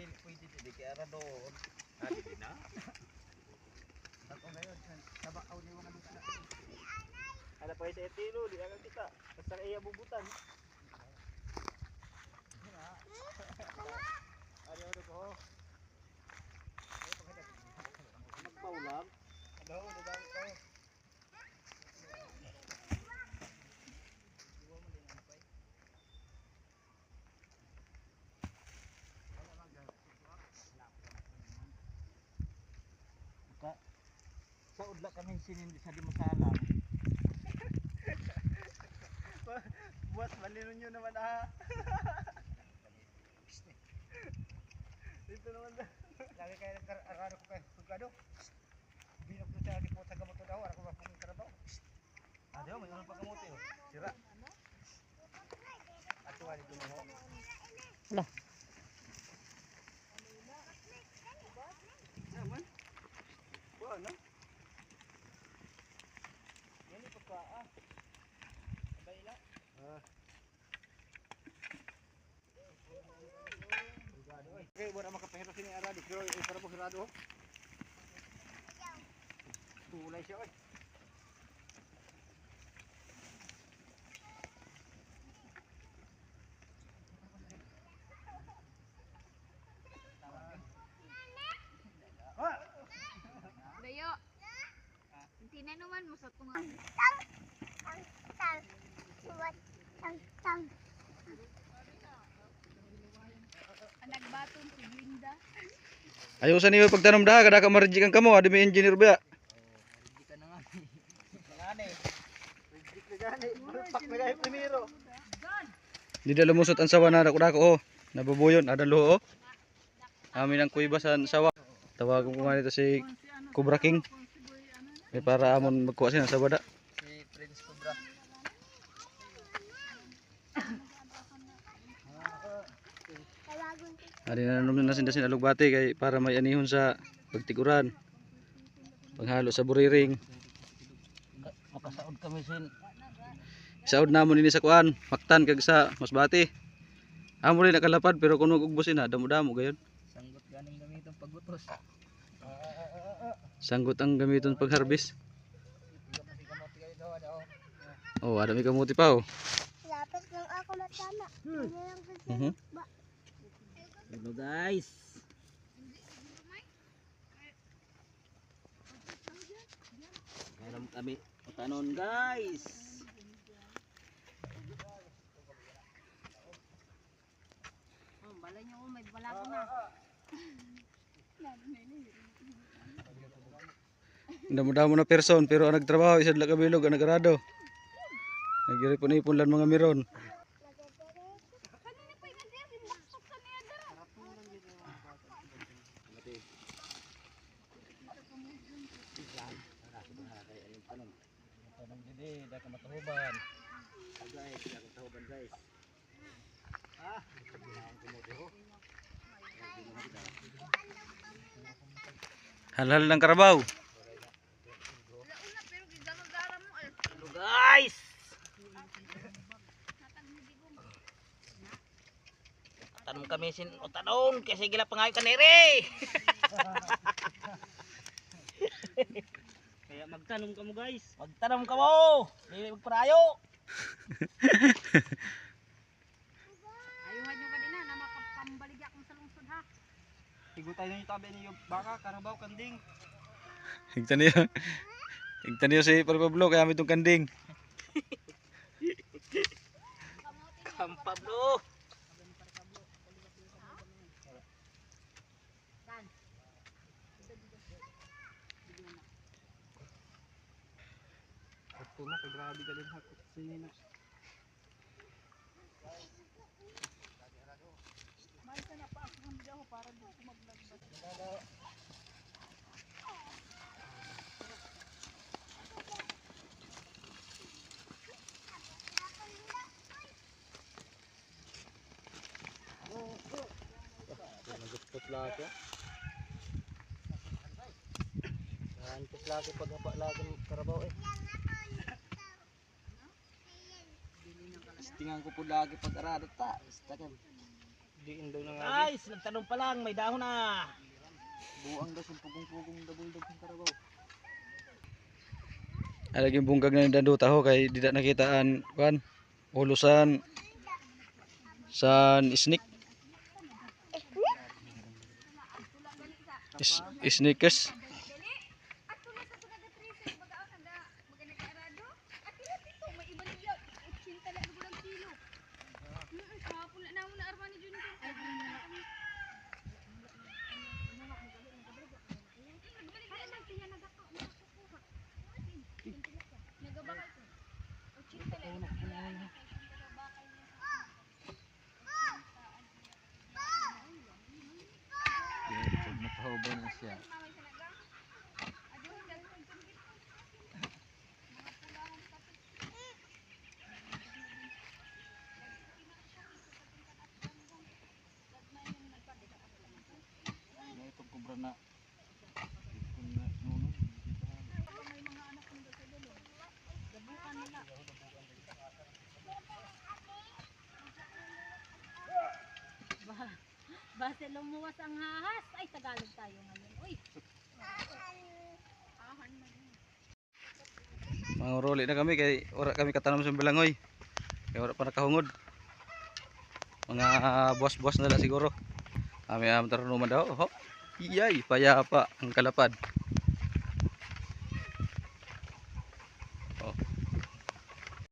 dili pwede dili kaya ra doon. Ah, di na. Ako ngayon, ako ni mga na. Ala pa sa etilo, di agad kita. Basta iya bubutan. Ari ano ko? Magpaulam. Ano, ano daw ko? Sa udla kami sinindi sa di masalang. Buat malino nyo naman ah. Dito naman na. Lagi kayo nagkararano ko kayo. Sugado. Binok to siya di po sa gamot to daw. Ako ba kung karabaw? Ah, di ba, may unang pagkamuti oh. Sira. Ato wali ko mo. Ala. Wa no? Yan ito pa ah. Abay lang. Ah. Okay, wala makapahiro sini arado. Pero eh, para po hirado. oh. Tulay siya oy. Ah! Dayo. Naman mo sa tunga. Ang nagbaton si Linda. Ayusan niyo pagtanom da kada ka marjik ang kamo, adi may engineer ba? Ka na nga. Ngani. Reject na gani. Pak na gani primero. Di da lumusot ang sawa na dako-dako oh. Nabubuyon ada luho oh. Amin ang kuiba sa sawa. Tawagan ko nga nito si Cobra King. Eh para amon magkuha siya ng sawa da. Si Prince Cobra. Adi na nanom na sinda sinalugbati kay para may anihon sa pagtiguran. Panghalo sa buriring. Makasaod kami sin. Saod namon ini sa kuan, maktan kag sa masbati. Amo rin nakalapad pero kuno ugbusin na damo-damo gayon. Sanggot ganing gamiton pagbutos. Sanggot ang gamiton pag harvest. Oh, ada may kamuti pa oh. Lapis lang ako matama. Mhm. Hello guys. Meron kami utanon guys. Oh, balay niyo may balago na. Damo-damo na person pero ang nagtrabaho isa lang kabilog ang nagrado. Nagiripon-ipon lang mga miron. Kanina pa yung nandiyan, binaksak sa niya dara. Tanong gidi, da ka matuhuban. Ah, guys, da ka matuhuban guys. Halhal ng karabaw. Launa pero gidalo-dara mo ay Hello guys. Tanong kami sin utanon kasi gila pangayo kanere. Kaya magtanong ka mo guys. Magtanong ka mo. Dili magparayo. ayuhan niyo kanina na makapambaligya kong sa lungsod ha. Higutay na yung tabi niyo baka karabaw kanding. Higtan niyo. Higtan niyo si Pablo kaya may itong kanding. Ang Ito na kay grabe ka din hakot sini na. Nagustos lagi. Nagustos lagi pag hapa lagi ng karabaw eh. Tingan ko po lagi pag arado ta. Stakan. Diin daw na nga. Guys, nagtanong pa lang, may dahon na. Buang daw sa pugong-pugong dabul-dab ng karabaw. Alaging bunggag na ni Danduta ho kay di na nakitaan kuan ulusan san isnik. Is, sneakers. Kubra na. Na. Basta lumuwas ang hahas. Ay, Tagalog tayo ngayon. Uy, Mga roli na kami kay ora kami katanam sa Bilangoy. Kay ora pa nakahungod. Mga boss-boss na lang siguro. Kami am tarunuman daw. Ho. Iyay, payapa ang kalapad.